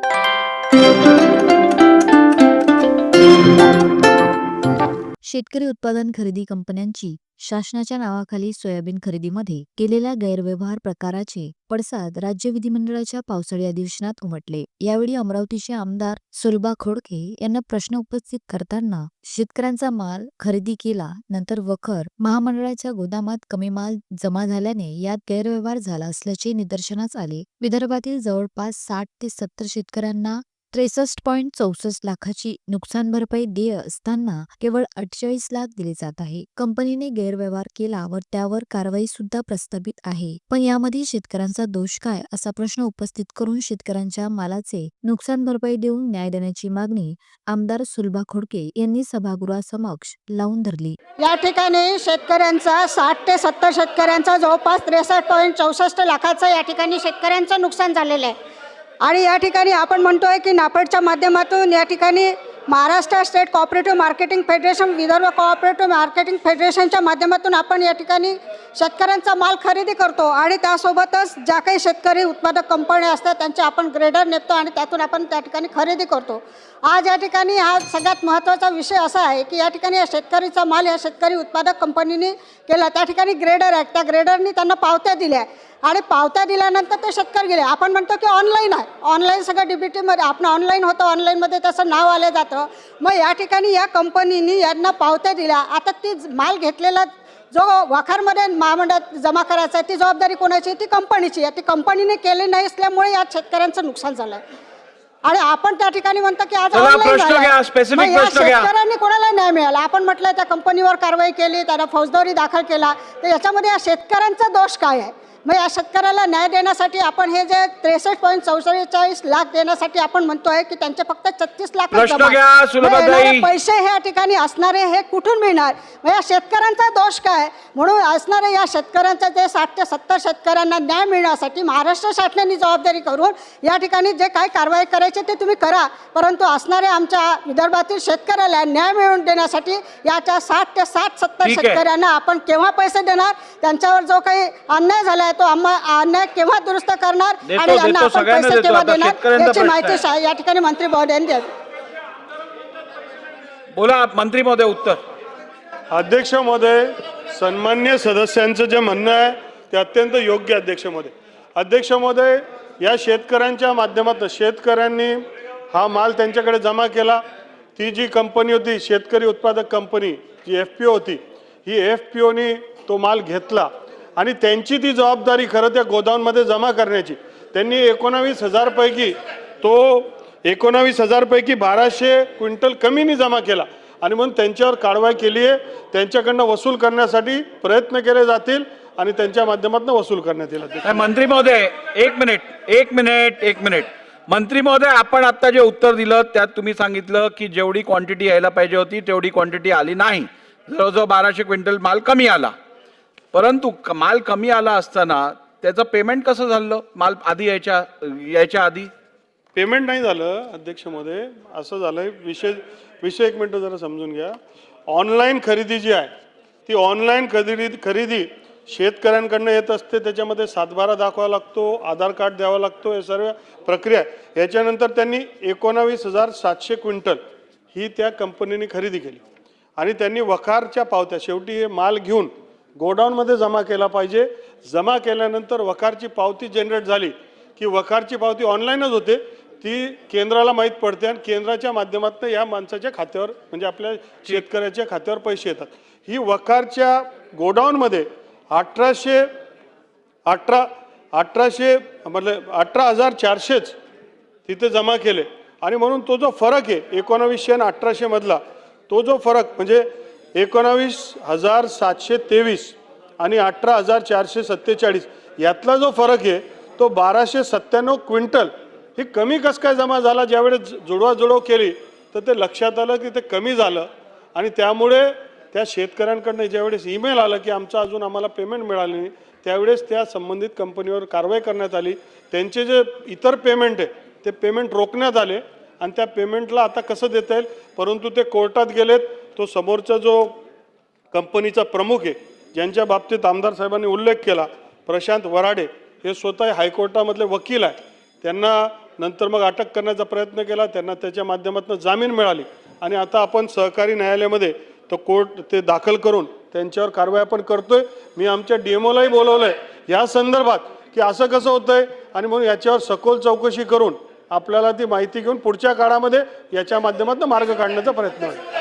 Thank you. शेतकरी उत्पादन खरेदी कंपन्यांची शासनाच्या नावाखाली सोयाबीन खरेदीमध्ये केलेल्या गैरव्यवहार प्रकाराचे पडसाद राज्य विधिमंडळाच्या पावसाळी अधिवेशनात उमटले. यावेळी अमरावतीचे आमदार सुलभा खोडके यांना प्रश्न उपस्थित करताना शेतकऱ्यांचा माल खरेदी केला नंतर वखर महामंडळाच्या गोदामात कमी माल जमा झाल्याने यात गैरव्यवहार झाला असल्याचे निदर्शनास आले. विदर्भातील जवळपास साठ ते सत्तर शेतकऱ्यांना त्रेसष्ट पॉईंट चौसष्ट लाखाची नुकसान भरपाई देय असताना केवळ अठ्ठेचाळीस लाख दिले जात आहे. कंपनीने गैरव्यवहार केला व त्यावर कारवाई सुद्धा प्रस्तावित आहे. पण यामध्ये शेतकऱ्यांचा दोष काय? असा प्रश्न उपस्थित करून शेतकऱ्यांच्या मालाचे नुकसान भरपाई देऊन न्याय देण्याची मागणी आमदार सुलभा खोडके यांनी सभागृहासमक्ष लावून धरली. या ठिकाणी शेतकऱ्यांचा साठ ते सत्तर शेतकऱ्यांचा जवळपास त्रेसष्ट पॉईंट चौसष्ट लाखाचं या ठिकाणी शेतकऱ्यांचं नुकसान झालेलं आहे. आणि या ठिकाणी आपण म्हणतोय की नाफेडच्या माध्यमातून या ठिकाणी Maharashtra state cooperative marketing federation Vidarbha cooperative marketing फेडरेशनच्या माध्यमातून आपण या ठिकाणी शेतकऱ्यांचा माल खरेदी करतो आणि त्यासोबतच ज्या काही शेतकरी उत्पादक कंपन्या असतात त्यांचे आपण ग्रेडर नेतो आणि त्यातून आपण त्या ठिकाणी खरेदी करतो. आज या ठिकाणी हा सगळ्यात महत्त्वाचा विषय असा आहे की या ठिकाणी या शेतकरीचा माल या शेतकरी उत्पादक कंपनीने केला. त्या ठिकाणी ग्रेडर आहेत. त्या ग्रेडरनी त्यांना पावत्या दिल्या. आणि पावत्या दिल्यानंतर ते शेतकरी गेले. आपण म्हणतो की ऑनलाईन आहे. ऑनलाईन सगळं डी बी टीमध्ये आपण ऑनलाईन होतं ऑनलाईनमध्ये त्याचं नाव आलं जातं. मग या ठिकाणी या कंपनीने यांना पावत्या दिल्या. आता ती माल घेतलेला जो वखारमध्ये महामंडळात जमा करायचा आहे ती जबाबदारी कोणाची? ती कंपनीची आहे. ती कंपनीने केली नाही असल्यामुळे या शेतकऱ्यांचं नुकसान झालं आहे आणि आपण त्या ठिकाणी म्हणतो की आज. शेतकऱ्यांनी कोणाला न्याय मिळाला? आपण म्हटलं त्या कंपनीवर कारवाई केली त्यांना फौजदारी दाखल केला. तर याच्यामध्ये या शेतकऱ्यांचा दोष काय आहे? मग या शेतकऱ्याला न्याय देण्यासाठी आपण हे जे त्रेसष्ट पॉईंट चौवेचाळीस लाख देण्यासाठी आपण म्हणतोय की त्यांचे फक्त छत्तीस लाख. पैसे हे या ठिकाणी असणारे हे कुठून मिळणार? मग या शेतकऱ्यांचा दोष काय? म्हणून असणारे या शेतकऱ्यांचा जे साठ ते सत्तर शेतकऱ्यांना न्याय मिळण्यासाठी महाराष्ट्र शासनाने जबाबदारी करून या ठिकाणी जे काय कारवाई करायची ते तुम्ही करा. परंतु असणारे आमच्या विदर्भातील शेतकऱ्याला न्याय मिळवून देण्यासाठी याच्या साठ ते साठ सत्तर आहे. शेतकऱ्यांना आपण केव्हा पैसे देणार? त्यांच्यावर जो काही अन्याय झाला आहे तो आम्हा अन्याय केव्हा दुरुस्त करणार देतो, आणि यांना आपण सगळ्यांना पैसे देतो. केव्हा आता देणार शेतकऱ्यांचा याची प्रश्न माहिती आहे. या ठिकाणी मंत्री महोदयांनी यांनी द्यावी. बोला मंत्री महोदय उत्तर. अध्यक्ष महोदय सन्मान्य सदस्यांचं जे म्हणणं आहे ते अत्यंत योग्य आहे, अध्यक्ष महोदय. अध्यक्ष महोदय या शेतकऱ्यांच्या माध्यमातून शेतकऱ्यांनी हा माल त्यांच्याकडे जमा केला. ती जी कंपनी होती शेतकरी उत्पादक कंपनी जी एफ पी ओ होती ही एफ पी ओनी तो माल घेतला. आणि त्यांची ती जबाबदारी खरं त्या गोदाऊनमध्ये जमा करण्याची. त्यांनी एकोणावीस हजारपैकी तो एकोणावीस हजारपैकी बाराशे क्विंटल कमीनी जमा केला. आणि म्हणून त्यांच्यावर कारवाई केली आहे. त्यांच्याकडनं वसूल करण्यासाठी प्रयत्न केले जातील आणि त्यांच्या माध्यमातून वसूल करण्यात येईल. मंत्री महोदय एक मिनिट एक मिनिट एक मिनिट. मंत्री महोदय आपण आता जे उत्तर दिलं त्यात तुम्ही सांगितलं की जेवढी क्वांटिटी यायला पाहिजे होती तेवढी क्वांटिटी आली नाही. जवळजवळ बाराशे क्विंटल माल कमी आला. परंतु क- माल कमी आला असताना त्याचं पेमेंट कसं झालं? माल आधी यायच्या यायच्या आधी? पेमेंट नाही झालं अध्यक्षमध्ये. असं झालंय. विषय विषय एक मिनटं जरा समजून घ्या. ऑनलाईन खरेदी जी आहे ती ऑनलाईन खरेदी खरेदी शेतकऱ्यांकडनं येत असते. त्याच्यामध्ये सातबारा दाखवावा लागतो आधार कार्ड द्यावा लागतो हे सर्व प्रक्रिया आहे. याच्यानंतर त्यांनी एकोणावीस हजार सातशे क्विंटल ही त्या कंपनीने खरेदी केली. आणि त्यांनी वखारच्या पावत्या शेवटी हे माल घेऊन गोडाऊनमध्ये जमा केला पाहिजे. जमा केल्यानंतर वखारची पावती जनरेट झाली की वखारची पावती ऑनलाईनच होते. ती केंद्राला माहीत पडते आणि केंद्राच्या माध्यमातून या माणसाच्या खात्यावर म्हणजे आपल्या शेतकऱ्याच्या खात्यावर पैसे येतात. ही वखारच्या गोडाऊनमध्ये अठराशे अठरा अठराशे मतलब अठरा हजार चारशेच तिथे जमा केले. आणि म्हणून तो जो फरक आहे एकोणावीसशे आणि अठराशेमधला तो जो फरक म्हणजे एकोणावीस हजार सातशे तेवीस आणि अठरा हजार चारशे सत्तेचाळीस. यातला जो फरक आहे तो बाराशे सत्त्याण्णव क्विंटल. ही कमी कसं काय जमा झाला? ज्यावेळेस जुडवाजुडव केली तर ते लक्षात आलं की ते कमी झालं. आणि त्यामुळे त्या शेतकऱ्यांकडनं ज्यावेळेस ईमेल आलं की आमचं अजून आम्हाला पेमेंट मिळालं नाही त्यावेळेस त्या संबंधित कंपनीवर कारवाई करण्यात आली. त्यांचे जे इतर पेमेंट आहे ते पेमेंट रोखण्यात आले. आणि त्या पेमेंटला आता कसं देता येईल? परंतु ते कोर्टात गेलेत. तो समोरचा जो कंपनीचा प्रमुख आहे ज्यांच्या बाबतीत आमदार साहेबांनी उल्लेख केला प्रशांत वराडे हे स्वतः हायकोर्टामधले वकील आहे त्यांना नंतर मग अटक करण्याचा प्रयत्न केला त्यांना त्याच्या माध्यमातून जामीन मिळाली. आणि आता आपण सहकारी न्यायालयामध्ये तो कोर्ट ते दाखल करून त्यांच्यावर कारवाई आपण करतोय. मी आमच्या डी एम ओलाही बोलवलं आहे या संदर्भात की असं कसं होतं आहे आणि म्हणून याच्यावर सखोल चौकशी करून आपल्याला ती माहिती घेऊन पुढच्या काळामध्ये याच्या माध्यमातून मार्ग काढण्याचा प्रयत्न आहे